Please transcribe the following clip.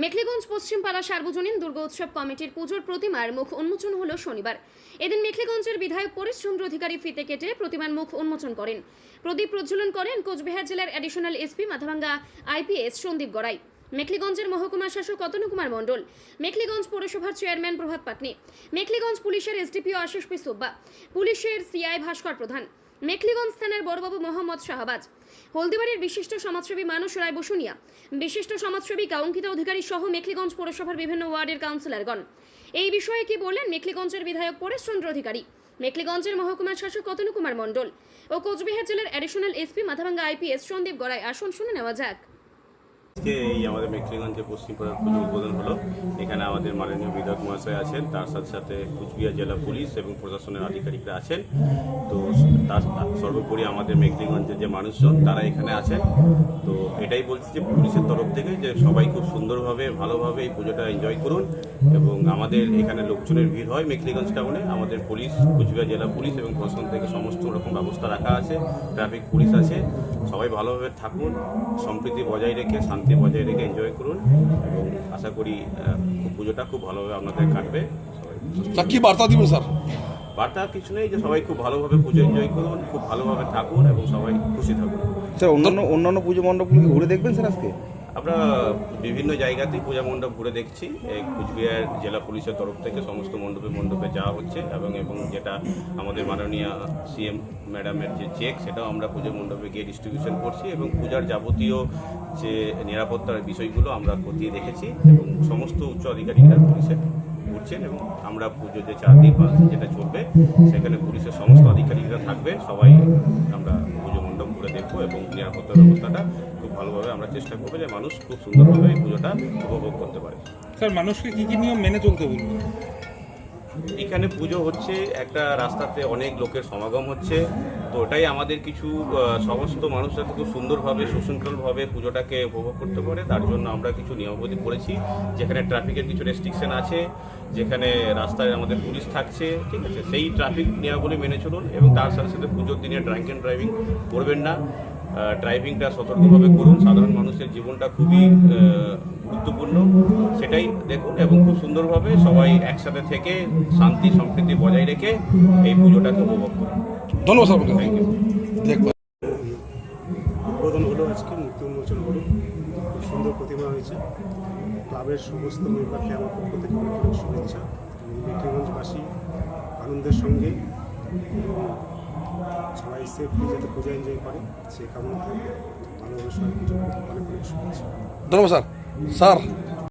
মেখলিগঞ্জ পশ্চিমপাড়া সার্বজনীন দুর্গোৎসব কমিটির পুজোর প্রতিমার মুখ উন্মোচন হলো শনিবার। এদিন মেখলিগঞ্জের বিধায়ক পরেশচন্দ্র অধিকারী ফিতে কেটে প্রতিমার মুখ উন্মোচন করেন। প্রদীপ প্রজ্বলন করেন কোচবিহার জেলার additional SP Mathabhanga IPS Sandip Garai. মেখলিগঞ্জের মহকুমা শাসক অতনু কুমার মণ্ডল, মেখলিগঞ্জ পৌরসভার চেয়ারম্যান প্রভাত পাটনি, মেখলিগঞ্জ পুলিশের এসডিপিও আশিস পি সোব্বা, পুলিশের সিআই ভাস্কর প্রধান। মেখলিগঞ্জ থানার বড়বাবু মোহাম্মদ শাহবাজ। হলদিবাড়ির বিশিষ্ট সমাজসেবী মানুষ রায় বসুনিয়া, বিশিষ্ট সমাজসেবিকা অঙ্কিতা অধিকারী সহ মেখলিগঞ্জ পৌরসভার বিভিন্ন ওয়ার্ডের কাউন্সিলরগণ। এই বিষয়ে কি বললেন মেখলিগঞ্জের বিধায়ক পরেশচন্দ্র অধিকারী? মেখলিগঞ্জের মহকুমার শাসক কতনু কুমার মণ্ডল ও কোচবিহার জেলার additional SP Mathabhanga IPS Sandip Garai আসন, শুনে নেওয়া যাক। আজকে এই আমাদের মেখলিগঞ্জে পশ্চিমপাড়ার পুজো উদ্বোধন হলো। এখানে আমাদের মাননীয় বিধায়ক মহাশয় আছেন, তার সাথে সাথে কুচবিহার জেলা পুলিশ এবং প্রশাসনের আধিকারিকরা আছেন। তো তার সর্বোপরি আমাদের মেখলিগঞ্জের যে মানুষজন, তারা এখানে আছেন। তো এটাই বলছি যে পুলিশের তরফ থেকে যে সবাই খুব সুন্দরভাবে, ভালোভাবে এই পুজোটা এনজয় করুন এবং আমাদের এখানে লোকজনের ভিড় হয় মেখলিগঞ্জ টাউনে আমাদের পুলিশ, কুচবিহার জেলা পুলিশ এবং প্রশাসন থেকে সমস্ত রকম ব্যবস্থা রাখা আছে ট্রাফিক পুলিশ আছে। সবাই ভালোভাবে থাকুন, সম্প্রীতি বজায় রেখে শান্তি বজায় রেখে এনজয় করুন এবং আশা করি পুজোটা খুব ভালোভাবে আপনাদের কাটবে। সবাই কি বার্তা দিবেন স্যার? বার্তা কিছু নেই যে সবাই খুব ভালোভাবে পুজো এনজয় করুন খুব ভালোভাবে থাকুন এবং সবাই খুশি থাকুন। স্যার অন্যান্য অন্যান্য পুজো মণ্ডপগুলো ঘুরে দেখবেন স্যার আজকে? আমরা বিভিন্ন জায়গাতেই পূজা মণ্ডপ ঘুরে দেখছি। কুচবিহার জেলা পুলিশের তরফ থেকে সমস্ত মণ্ডপে মণ্ডপে যাওয়া হচ্ছে এবং এবং যেটা আমাদের মাননীয় সিএম ম্যাডামের যে চেক, সেটাও আমরা পুজো মণ্ডপে গিয়ে ডিস্ট্রিবিউশন করছি এবং পূজার যাবতীয় যে নিরাপত্তার বিষয়গুলো আমরা খতিয়ে দেখেছি এবং সমস্ত উচ্চ আধিকারিকরা পুলিশের ঘুরছেন এবং আমরা পুজো যে চার দিন পাঁচ যেটা চলবে, সেখানে পুলিশের সমস্ত আধিকারিকরা থাকবে সবাই আমরা পুজো মণ্ডপ ঘুরে দেখব এবং নিরাপত্তা ব্যবস্থাটা ভালোভাবে আমরা চেষ্টা করব যে মানুষ খুব সুন্দরভাবে এই পুজোটা উপভোগ করতে পারে। স্যার মানুষকে কী কী নিয়ম মেনে চলতে বলবেন এখানে পুজো হচ্ছে একটা রাস্তাতে অনেক লোকের সমাগম হচ্ছে। তো ওটাই আমাদের কিছু সমস্ত মানুষ যাতে খুব সুন্দরভাবে সুশৃঙ্খলভাবে পুজোটাকে উপভোগ করতে পারে তার জন্য আমরা কিছু নিয়মাবলী করেছি। যেখানে ট্রাফিকের কিছু রেস্ট্রিকশন আছে যেখানে রাস্তায় আমাদের পুলিশ থাকছে ঠিক আছে? সেই ট্রাফিক নিয়মাবলী মেনে চলুন এবং তার সাথে সাথে পুজোর দিনে ড্রাঙ্ক অ্যান্ড ড্রাইভিং করবেন না। ড্রাইভিংটা সতর্কভাবে করুন। সাধারণ মানুষের জীবনটা খুবই গুরুত্বপূর্ণ। সেটাই দেখুন এবং খুব সুন্দরভাবে সবাই একসাথে থেকে শান্তি সম্প্রীতি বজায় রেখে এই পুজোটাকে উপভোগ করুন। ধন্যবাদ থ্যাংক ইউ উদ্বোধন হলো আজকে মূর্তি উন্মোচন হলো। খুব সুন্দর প্রতিমা হয়েছে। ক্লাবের সমস্ত মেম্বারকে আমার পক্ষ থেকে অনেক অনেক শুভেচ্ছা। এবং মেট্রিগঞ্জবাসী আনন্দের সঙ্গে। সবাই সেফলি যাতে পূজা এনজয় করে। সেই কামনা ভালোভাবে ধন্যবাদ স্যার। স্যার